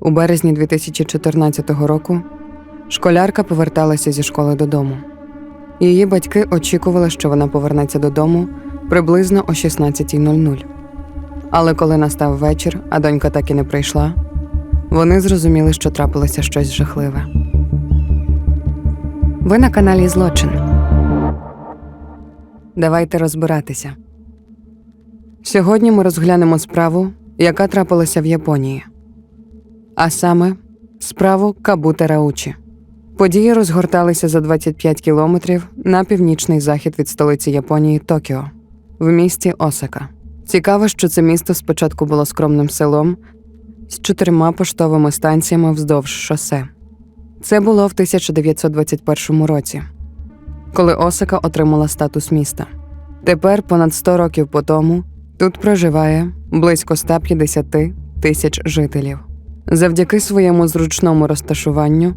У березні 2014 року школярка поверталася зі школи додому. Її батьки очікували, що вона повернеться додому приблизно о 16.00. Але коли настав вечір, а донька так і не прийшла, вони зрозуміли, що трапилося щось жахливе. Ви на каналі Злочин. Давайте розбиратися. Сьогодні ми розглянемо справу, яка трапилася в Японії. А саме справу Кабута Раучі. Події розгорталися за 25 кілометрів на північний захід від столиці Японії Токіо, в місті Осака. Цікаво, що це місто спочатку було скромним селом з чотирма поштовими станціями вздовж шосе. Це було в 1921 році, коли Осака отримала статус міста. Тепер, понад 100 років по тому, тут проживає близько 150 тисяч жителів. Завдяки своєму зручному розташуванню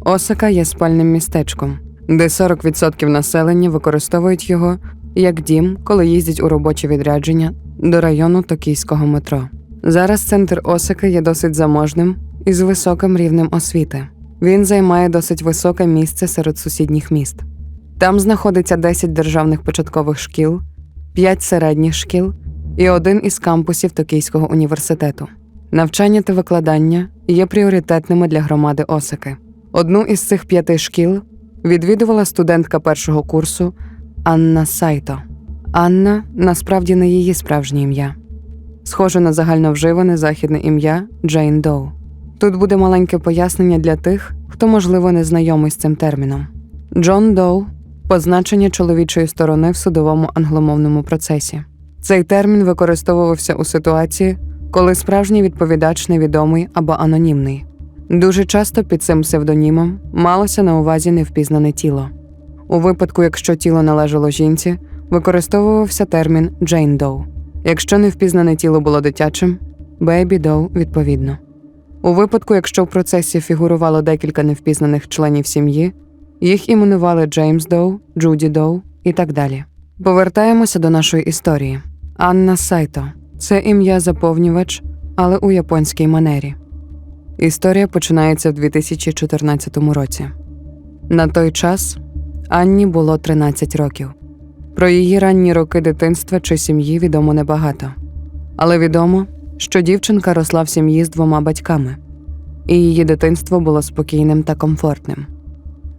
Осака є спальним містечком, де 40% населення використовують його як дім, коли їздять у робочі відрядження до району токійського метро. Зараз центр Осаки є досить заможним і з високим рівнем освіти. Він займає досить високе місце серед сусідніх міст. Там знаходиться 10 державних початкових шкіл, 5 середніх шкіл і один із кампусів Токійського університету. Навчання та викладання є пріоритетними для громади Осаки. Одну із цих п'яти шкіл відвідувала студентка першого курсу Анна Сайто. Анна насправді не її справжнє ім'я. Схоже на загальновживане західне ім'я Джейн Доу. Тут буде маленьке пояснення для тих, хто, можливо, не знайомий з цим терміном. Джон Доу позначення чоловічої сторони в судовому англомовному процесі. Цей термін використовувався у ситуації, коли справжній відповідач невідомий або анонімний. Дуже часто під цим псевдонімом малося на увазі невпізнане тіло. У випадку, якщо тіло належало жінці, використовувався термін Джейн Доу. Якщо невпізнане тіло було дитячим, Бейбі Доу відповідно. У випадку, якщо в процесі фігурувало декілька невпізнаних членів сім'ї, їх іменували Джеймс Доу, Джуді Доу і так далі. Повертаємося до нашої історії. Анна Сайто це ім'я заповнювач, але у японській манері. Історія починається в 2014 році. На той час Анні було 13 років. Про її ранні роки дитинства чи сім'ї відомо небагато. Але відомо, що дівчинка росла в сім'ї з двома батьками, і її дитинство було спокійним та комфортним.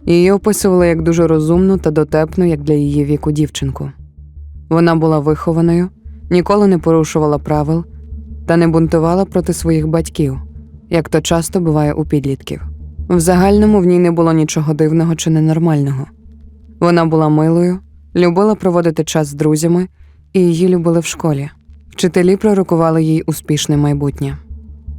Її описували як дуже розумну та дотепну, як для її віку дівчинку. Вона була вихованою, ніколи не порушувала правил та не бунтувала проти своїх батьків, як то часто буває у підлітків. В загальному в ній не було нічого дивного чи ненормального. Вона була милою, любила проводити час з друзями, і її любили в школі. Вчителі пророкували їй успішне майбутнє.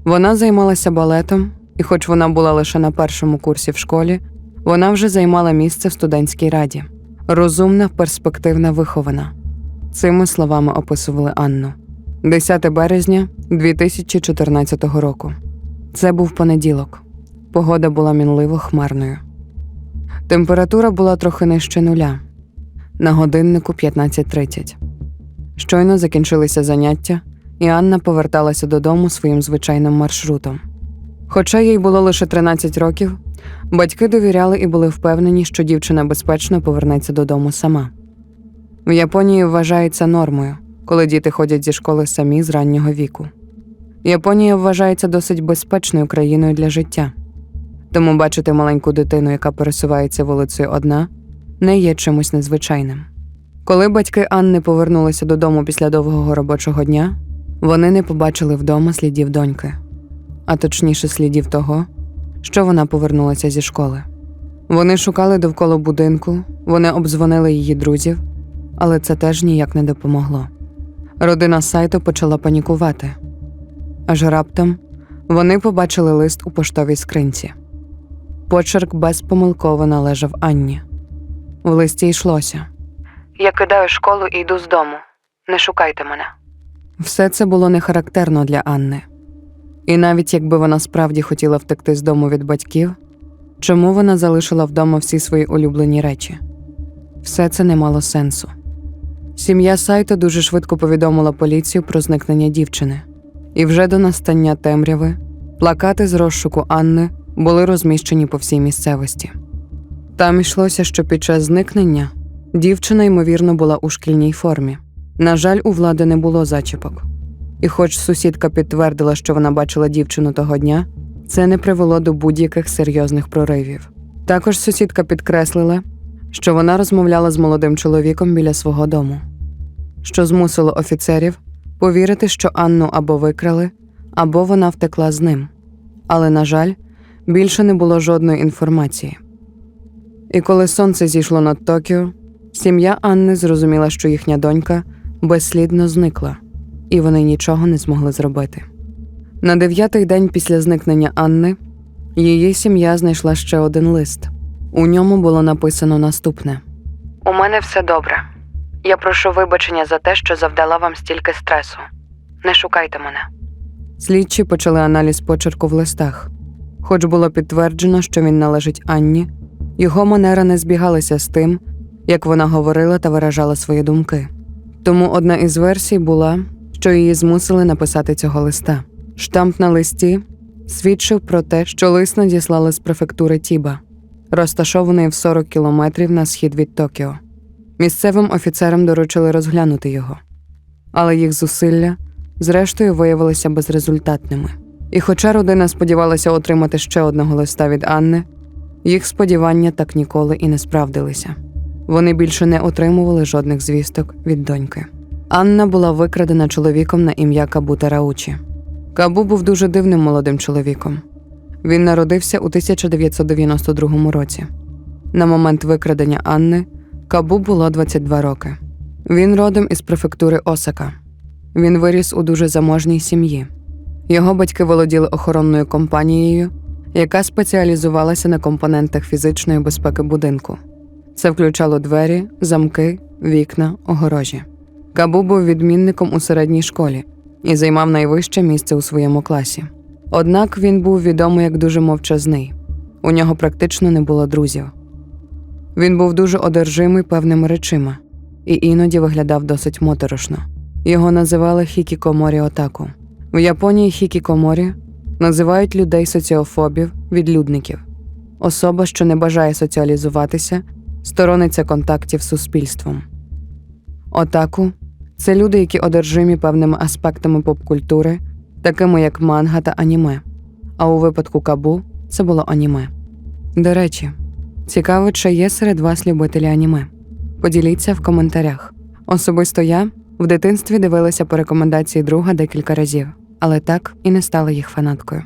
Вона займалася балетом, і, хоч вона була лише на першому курсі в школі, вона вже займала місце в студентській раді. Розумна, перспективна, вихована. Цими словами описували Анну. 10 березня 2014 року. Це був понеділок. Погода була мінливо хмарною. Температура була трохи нижче нуля. На годиннику 15.30. Щойно закінчилися заняття, і Анна поверталася додому своїм звичайним маршрутом. Хоча їй було лише 13 років, батьки довіряли і були впевнені, що дівчина безпечно повернеться додому сама. В Японії вважається нормою, коли діти ходять зі школи самі з раннього віку. Японія вважається досить безпечною країною для життя, тому бачити маленьку дитину, яка пересувається вулицею одна, не є чимось незвичайним. Коли батьки Анни повернулися додому після довгого робочого дня, вони не побачили вдома слідів доньки, а точніше слідів того, що вона повернулася зі школи. Вони шукали довкола будинку, вони обдзвонили її друзів, але це теж ніяк не допомогло. Родина Сайто почала панікувати. Аж раптом вони побачили лист у поштовій скринці. Почерк безпомилково належав Анні. В листі йшлося. Я кидаю школу і йду з дому. Не шукайте мене. Все це було не характерно для Анни. І навіть якби вона справді хотіла втекти з дому від батьків, чому вона залишила вдома всі свої улюблені речі? Все це не мало сенсу. Сім'я Сайто дуже швидко повідомила поліцію про зникнення дівчини, і вже до настання темряви Плакати з розшуку Анни були розміщені по всій місцевості. Там йшлося, що під час зникнення дівчина, ймовірно, була у шкільній формі. На жаль, у влади не було зачіпок. І хоч сусідка підтвердила, що вона бачила дівчину того дня, це не привело до будь-яких серйозних проривів. Також сусідка підкреслила, що вона розмовляла з молодим чоловіком біля свого дому, що змусило офіцерів повірити, що Анну або викрали, або вона втекла з ним. Але, на жаль, більше не було жодної інформації. І коли сонце зійшло над Токіо, сім'я Анни зрозуміла, що їхня донька безслідно зникла, і вони нічого не змогли зробити. На дев'ятий день після зникнення Анни її сім'я знайшла ще один лист. У ньому було написано наступне: У мене все добре. Я прошу вибачення за те, що завдала вам стільки стресу. Не шукайте мене. Слідчі почали аналіз почерку в листах. Хоч було підтверджено, що він належить Анні, його манера не збігалася з тим, як вона говорила та виражала свої думки. Тому одна із версій була, що її змусили написати цього листа. Штамп на листі свідчив про те, що лист надіслали з префектури Тіба, розташованої в 40 кілометрів на схід від Токіо. Місцевим офіцерам доручили розглянути його, але їх зусилля, зрештою, виявилися безрезультатними. І хоча родина сподівалася отримати ще одного листа від Анни, їх сподівання так ніколи і не справдилися. Вони більше не отримували жодних звісток від доньки. Анна була викрадена чоловіком на ім'я Кабу Тараучі. Кабу був дуже дивним молодим чоловіком. Він народився у 1992 році. На момент викрадення Анни Кабу було 22 роки. Він родом із префектури Осака. Він виріс у дуже заможній сім'ї. Його батьки володіли охоронною компанією, яка спеціалізувалася на компонентах фізичної безпеки будинку. Це включало двері, замки, вікна, огорожі. Кабу був відмінником у середній школі і займав найвище місце у своєму класі. Однак він був відомий як дуже мовчазний, у нього практично не було друзів. Він був дуже одержимий певними речима і іноді виглядав досить моторошно. Його називали хікікоморі отаку. В Японії хікікоморі називають людей соціофобів, відлюдників. Особа, що не бажає соціалізуватися, сторониться контактів з суспільством. Отаку це люди, які одержимі певними аспектами попкультури, такими як манга та аніме. А у випадку кабу це було аніме. До речі, цікаво, чи є серед вас любителі аніме. Поділіться в коментарях. Особисто я в дитинстві дивилася по рекомендації друга декілька разів, але так і не стала їх фанаткою.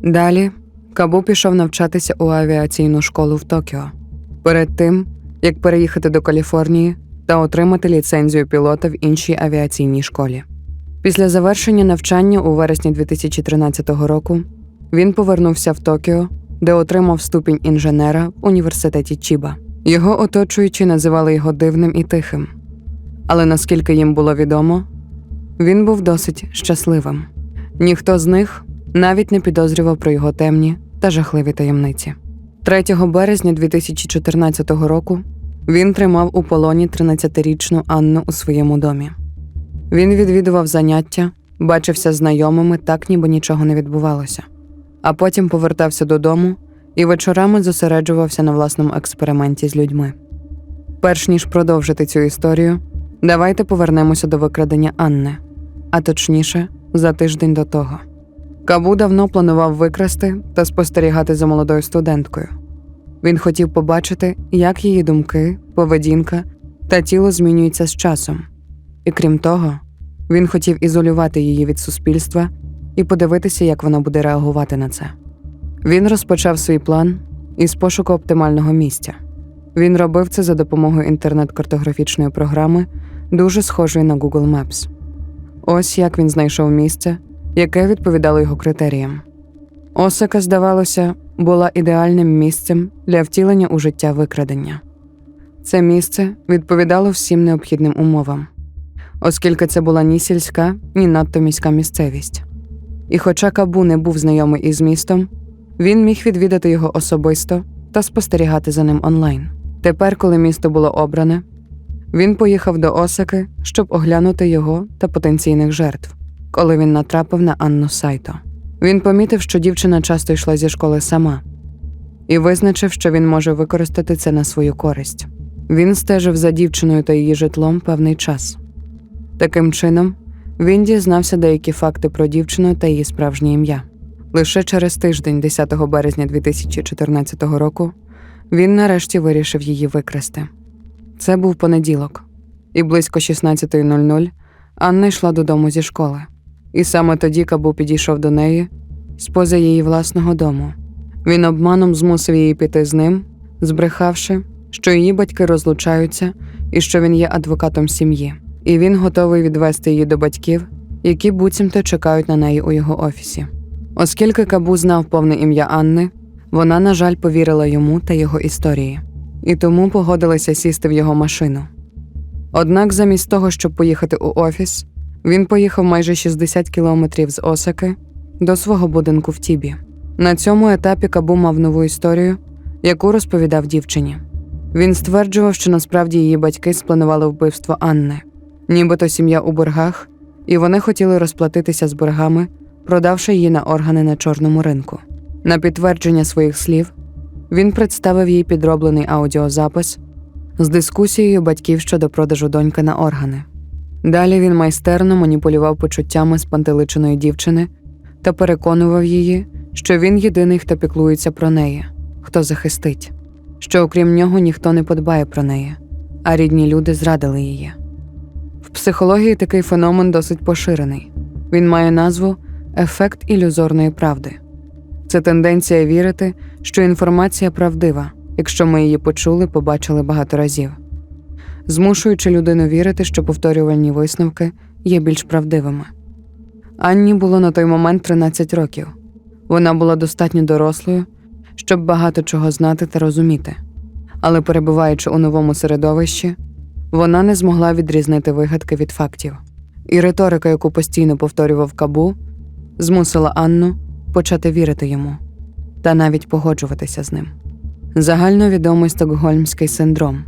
Далі Кабу пішов навчатися у авіаційну школу в Токіо. Перед тим, як переїхати до Каліфорнії та отримати ліцензію пілота в іншій авіаційній школі. Після завершення навчання у вересні 2013 року він повернувся в Токіо, де отримав ступінь інженера в університеті Чіба. Його оточуючі називали його дивним і тихим. Але наскільки їм було відомо, він був досить щасливим. Ніхто з них навіть не підозрював про його темні та жахливі таємниці. 3 березня 2014 року він тримав у полоні 13-річну Анну у своєму домі. Він відвідував заняття, бачився знайомими, так ніби нічого не відбувалося, а потім повертався додому і вечорами зосереджувався на власному експерименті з людьми. Перш ніж продовжити цю історію, давайте повернемося до викрадення Анни, а точніше, за тиждень до того. Кабу давно планував викрасти та спостерігати за молодою студенткою. Він хотів побачити, як її думки, поведінка та тіло змінюються з часом. І крім того, він хотів ізолювати її від суспільства і подивитися, як вона буде реагувати на це. Він розпочав свій план із пошуку оптимального місця. Він робив це за допомогою інтернет-картографічної програми, дуже схожої на Google Maps. Ось як він знайшов місце, яке відповідало його критеріям. Осака, здавалося, була ідеальним місцем для втілення у життя викрадення. Це місце відповідало всім необхідним умовам, оскільки це була ні сільська, ні надто міська місцевість. І хоча Кабу не був знайомий із містом, він міг відвідати його особисто та спостерігати за ним онлайн. Тепер, коли місто було обране, він поїхав до Осаки, щоб оглянути його та потенційних жертв, коли він натрапив на Анну Сайто. Він помітив, що дівчина часто йшла зі школи сама, і визначив, що він може використати це на свою користь. Він стежив за дівчиною та її житлом певний час. Таким чином, він дізнався деякі факти про дівчину та її справжнє ім'я. Лише через тиждень, 10 березня 2014 року, він нарешті вирішив її викрасти. Це був понеділок, і близько 16.00 Анна йшла додому зі школи. І саме тоді Кабу підійшов до неї з поза її власного дому. Він обманом змусив її піти з ним, збрехавши, що її батьки розлучаються і що він є адвокатом сім'ї, і він готовий відвести її до батьків, які буцімто чекають на неї у його офісі. Оскільки Кабу знав повне ім'я Анни, вона, на жаль, повірила йому та його історії, і тому погодилася сісти в його машину. Однак, замість того, щоб поїхати у офіс, він поїхав майже 60 кілометрів з Осаки до свого будинку в Тібі. На цьому етапі Кабу мав нову історію, яку розповідав дівчині. Він стверджував, що насправді її батьки спланували вбивство Анни, нібито сім'я у боргах, і вони хотіли розплатитися з боргами, продавши її на органи на чорному ринку. На підтвердження своїх слів він представив їй підроблений аудіозапис з дискусією батьків щодо продажу доньки на органи. Далі він майстерно маніпулював почуттями спантеличеної дівчини та переконував її, що він єдиний, хто піклується про неї, хто захистить, що окрім нього ніхто не подбає про неї, а рідні люди зрадили її. Психології такий феномен досить поширений. Він має назву ефект ілюзорної правди. Це тенденція вірити, що інформація правдива, якщо ми її почули, побачили багато разів, змушуючи людину вірити, що повторювальні висновки є більш правдивими. Анні було на той момент 13 років. Вона була достатньо дорослою, щоб багато чого знати та розуміти, але перебуваючи у новому середовищі, вона не змогла відрізнити вигадки від фактів. І риторика, яку постійно повторював Кабу, змусила Анну почати вірити йому та навіть погоджуватися з ним. Загальновідомий стокгольмський синдром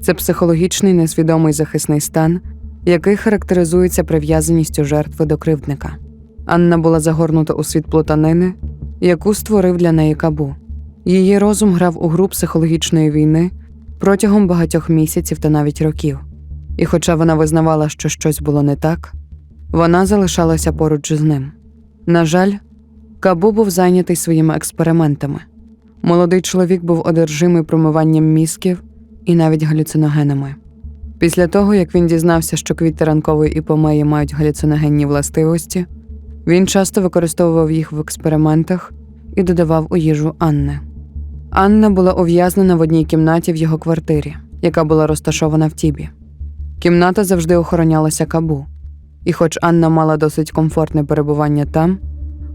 це психологічний несвідомий захисний стан, який характеризується прив'язаністю жертви до кривдника. Анна була загорнута у світ плутанини, яку створив для неї кабу. Її розум грав у гру психологічної війни протягом багатьох місяців та навіть років. І хоча вона визнавала, що щось було не так, вона залишалася поруч з ним. На жаль, Кабу був зайнятий своїми експериментами. Молодий чоловік був одержимий промиванням мізків і навіть галюциногенами. Після того, як він дізнався, що квіти ранкової іпомеї мають галюциногенні властивості, він часто використовував їх в експериментах і додавав у їжу Анни. Анна була ув'язнена в одній кімнаті в його квартирі, яка була розташована в Тібі. Кімната завжди охоронялася кабу, і хоч Анна мала досить комфортне перебування там,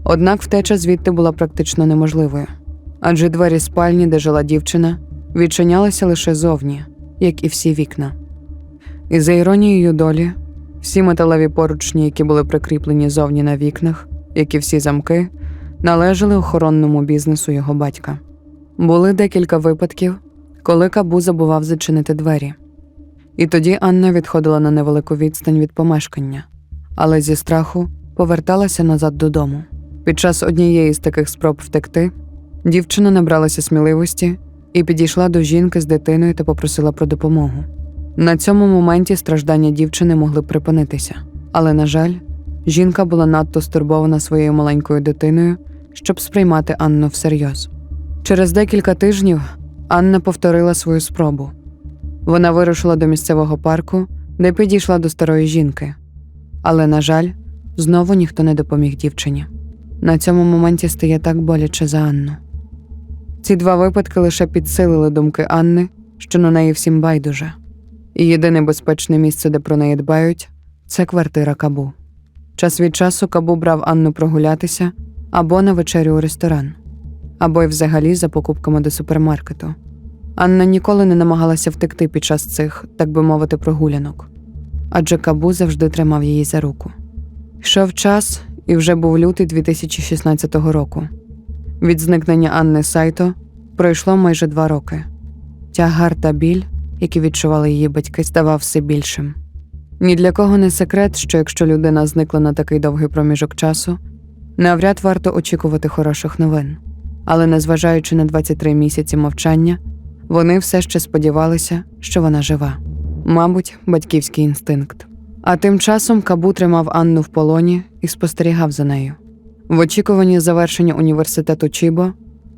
однак втеча звідти була практично неможливою, адже двері спальні, де жила дівчина, відчинялися лише зовні, як і всі вікна. І за іронією долі, всі металеві поручні, які були прикріплені зовні на вікнах, як і всі замки, належали охоронному бізнесу його батька. Були декілька випадків, коли Кабу забував зачинити двері. І тоді Анна відходила на невелику відстань від помешкання, але зі страху поверталася назад додому. Під час однієї з таких спроб втекти, дівчина набралася сміливості і підійшла до жінки з дитиною та попросила про допомогу. На цьому моменті страждання дівчини могли припинитися, але, на жаль, жінка була надто стурбована своєю маленькою дитиною, щоб сприймати Анну всерйоз. Через декілька тижнів Анна повторила свою спробу. Вона вирушила до місцевого парку, де підійшла до старої жінки. Але, на жаль, знову ніхто не допоміг дівчині. На цьому моменті стає так боляче за Анну. Ці два випадки лише підсилили думки Анни, що на неї всім байдуже. І єдине безпечне місце, де про неї дбають, це квартира Кабу. Час від часу Кабу брав Анну прогулятися або на вечерю у ресторан, або й взагалі за покупками до супермаркету. Анна ніколи не намагалася втекти під час цих, так би мовити, прогулянок, адже Кабу завжди тримав її за руку. Йшов час, і вже був лютий 2016 року. Від зникнення Анни Сайто пройшло майже два роки. Тягар та біль, які відчували її батьки, ставав все більшим. Ні для кого не секрет, що якщо людина зникла на такий довгий проміжок часу, Навряд варто очікувати хороших новин. Але, незважаючи на 23 місяці мовчання, вони все ще сподівалися, що вона жива. Мабуть, батьківський інстинкт. А тим часом Кабу тримав Анну в полоні і спостерігав за нею. В очікуванні завершення університету Чібо,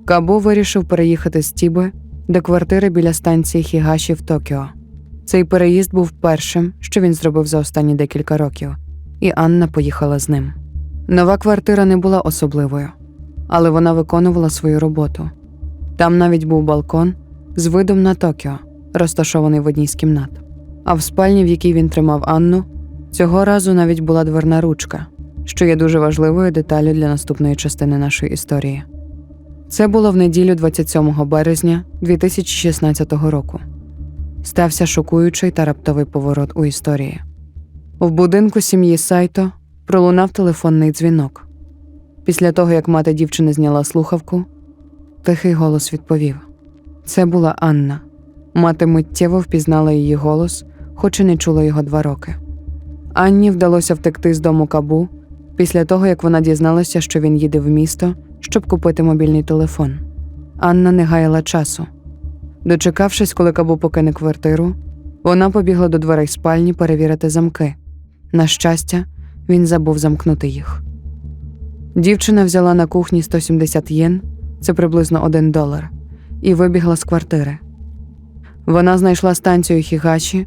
Кабу вирішив переїхати з Тіби до квартири біля станції Хігаші в Токіо. Цей переїзд був першим, що він зробив за останні декілька років, і Анна поїхала з ним. Нова квартира не була особливою, але вона виконувала свою роботу. Там навіть був балкон з видом на Токіо, розташований в одній з кімнат. А в спальні, в якій він тримав Анну, цього разу навіть була дверна ручка, що є дуже важливою деталлю для наступної частини нашої історії. Це було в неділю 27 березня 2016 року. Стався шокуючий та раптовий поворот у історії. В будинку сім'ї Сайто пролунав телефонний дзвінок. Після того, як мати дівчини зняла слухавку, тихий голос відповів: Це була Анна. Мати миттєво впізнала її голос, хоч і не чула його два роки. Анні вдалося втекти з дому Кабу після того, як вона дізналася, що він їде в місто, щоб купити мобільний телефон. Анна не гаяла часу. Дочекавшись, коли Кабу покине квартиру, вона побігла до дверей спальні перевірити замки. На щастя, він забув замкнути їх. Дівчина взяла на кухні 170 єн, це приблизно 1 долар, і вибігла з квартири. Вона знайшла станцію Хігаші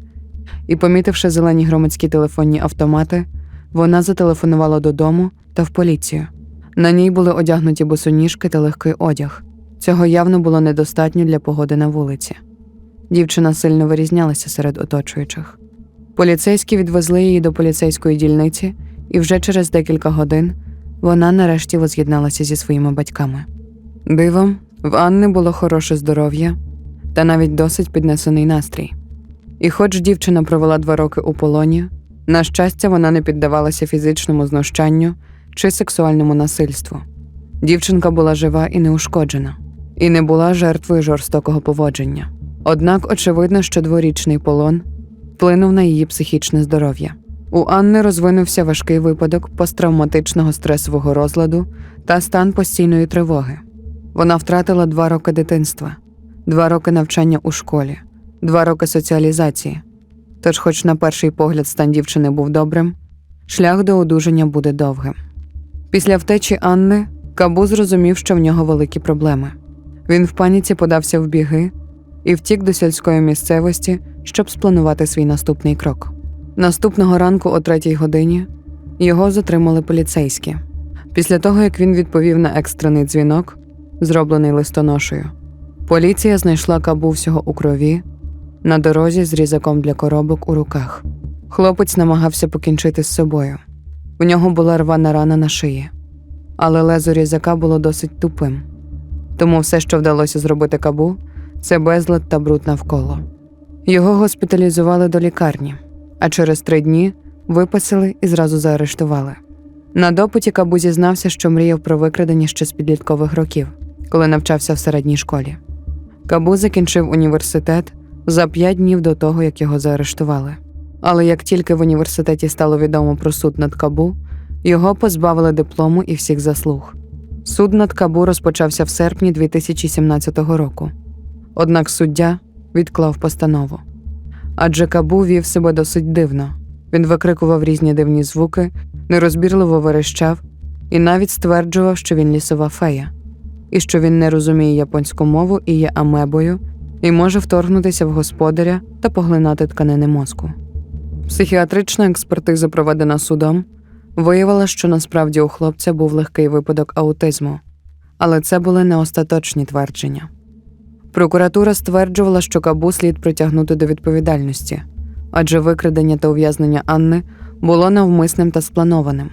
і, помітивши зелені громадські телефонні автомати, вона зателефонувала додому та в поліцію. На ній були одягнуті босоніжки та легкий одяг. Цього явно було недостатньо для погоди на вулиці. Дівчина сильно вирізнялася серед оточуючих. Поліцейські відвезли її до поліцейської дільниці, і вже через декілька годин вона нарешті воз'єдналася зі своїми батьками. Дивом, в Анни було хороше здоров'я та навіть досить піднесений настрій. І хоч дівчина провела два роки у полоні, на щастя, вона не піддавалася фізичному знущанню чи сексуальному насильству. Дівчинка була жива і неушкоджена, і не була жертвою жорстокого поводження. Однак очевидно, що дворічний полон вплинув на її психічне здоров'я. У Анни розвинувся важкий випадок посттравматичного стресового розладу та стан постійної тривоги. Вона втратила два роки дитинства, два роки навчання у школі, два роки соціалізації. Тож, хоч на перший погляд стан дівчини був добрим, шлях до одужання буде довгим. Після втечі Анни Кабу зрозумів, що в нього великі проблеми. Він в паніці подався в біги і втік до сільської місцевості, щоб спланувати свій наступний крок. Наступного ранку, о третій годині, його затримали поліцейські. Після того, як він відповів на екстрений дзвінок, зроблений листоношею, поліція знайшла кабу всього у крові на дорозі з різаком для коробок у руках. Хлопець намагався покінчити з собою. У нього була рвана рана на шиї, але лезо різака було досить тупим. Тому все, що вдалося зробити кабу, це безлад та бруд навколо. Його госпіталізували до лікарні, а через три дні виписали і зразу заарештували. На допиті Кабу зізнався, що мріяв про викрадення ще з підліткових років, коли навчався в середній школі. Кабу закінчив університет за п'ять днів до того, як його заарештували. Але як тільки в університеті стало відомо про суд над Кабу, його позбавили диплому і всіх заслуг. Суд над Кабу розпочався в серпні 2017 року. Однак суддя відклав постанову. Адже Кабу вів себе досить дивно. Він викрикував різні дивні звуки, нерозбірливо верещав і навіть стверджував, що він лісова фея, і що він не розуміє японську мову і є амебою, і може вторгнутися в господаря та поглинати тканини мозку. Психіатрична експертиза, проведена судом, виявила, що насправді у хлопця був легкий випадок аутизму, але це були не остаточні твердження. Прокуратура стверджувала, що Кабу слід притягнути до відповідальності, адже викрадення та ув'язнення Анни було навмисним та спланованим,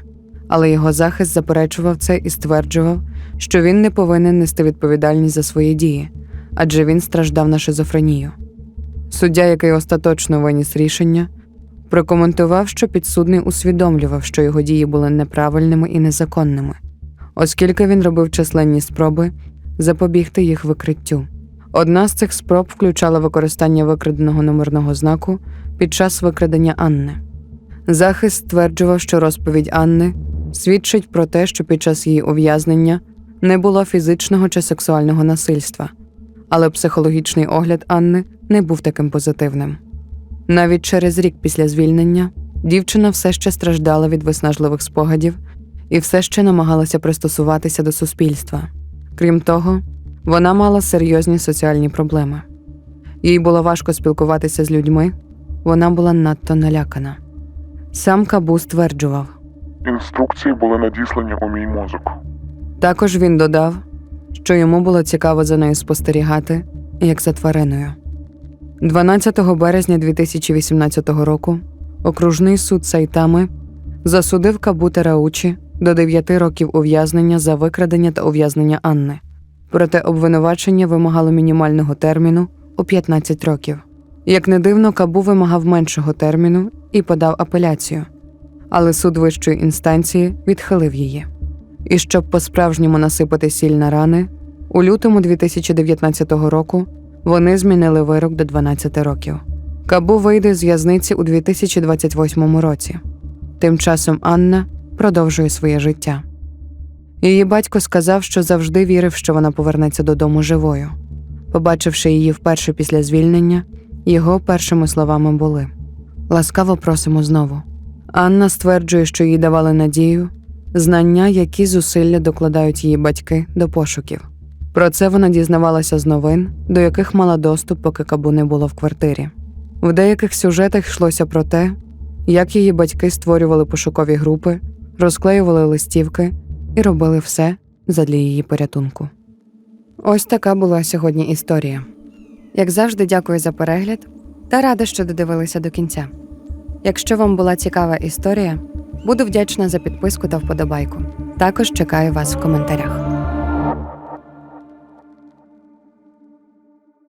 але його захист заперечував це і стверджував, що він не повинен нести відповідальність за свої дії, адже він страждав на шизофренію. Суддя, який остаточно виніс рішення, прокоментував, що підсудний усвідомлював, що його дії були неправильними і незаконними, оскільки він робив численні спроби запобігти їх викриттю. Одна з цих спроб включала використання викраденого номерного знаку під час викрадення Анни. Захист стверджував, що розповідь Анни свідчить про те, що під час її ув'язнення не було фізичного чи сексуального насильства, але психологічний огляд Анни не був таким позитивним. Навіть через рік після звільнення дівчина все ще страждала від виснажливих спогадів і все ще намагалася пристосуватися до суспільства. Крім того, вона мала серйозні соціальні проблеми. Їй було важко спілкуватися з людьми, вона була надто налякана. Сам Кабу стверджував. Інструкції були надіслані у мій мозок. Також він додав, що йому було цікаво за нею спостерігати, як за твариною. 12 березня 2018 року окружний суд Сайтами засудив Кабуте Раучі до 9 років ув'язнення за викрадення та ув'язнення Анни. Проте обвинувачення вимагало мінімального терміну у 15 років. Як не дивно, Кабу вимагав меншого терміну і подав апеляцію, але суд вищої інстанції відхилив її. І щоб по-справжньому насипати сіль на рани, у лютому 2019 року вони змінили вирок до 12 років. Кабу вийде з в'язниці у 2028 році. Тим часом Анна продовжує своє життя. Її батько сказав, що завжди вірив, що вона повернеться додому живою. Побачивши її вперше після звільнення, його першими словами були: Ласкаво просимо знову. Анна стверджує, що їй давали надію, знання, які зусилля докладають її батьки до пошуків. Про це вона дізнавалася з новин, до яких мала доступ, поки кабу не було в квартирі. В деяких сюжетах йшлося про те, як її батьки створювали пошукові групи, розклеювали листівки і робили все задля її порятунку. Ось така була сьогодні історія. Як завжди, дякую за перегляд та рада, що додивилися до кінця. Якщо вам була цікава історія, буду вдячна за підписку та вподобайку. Також чекаю вас в коментарях.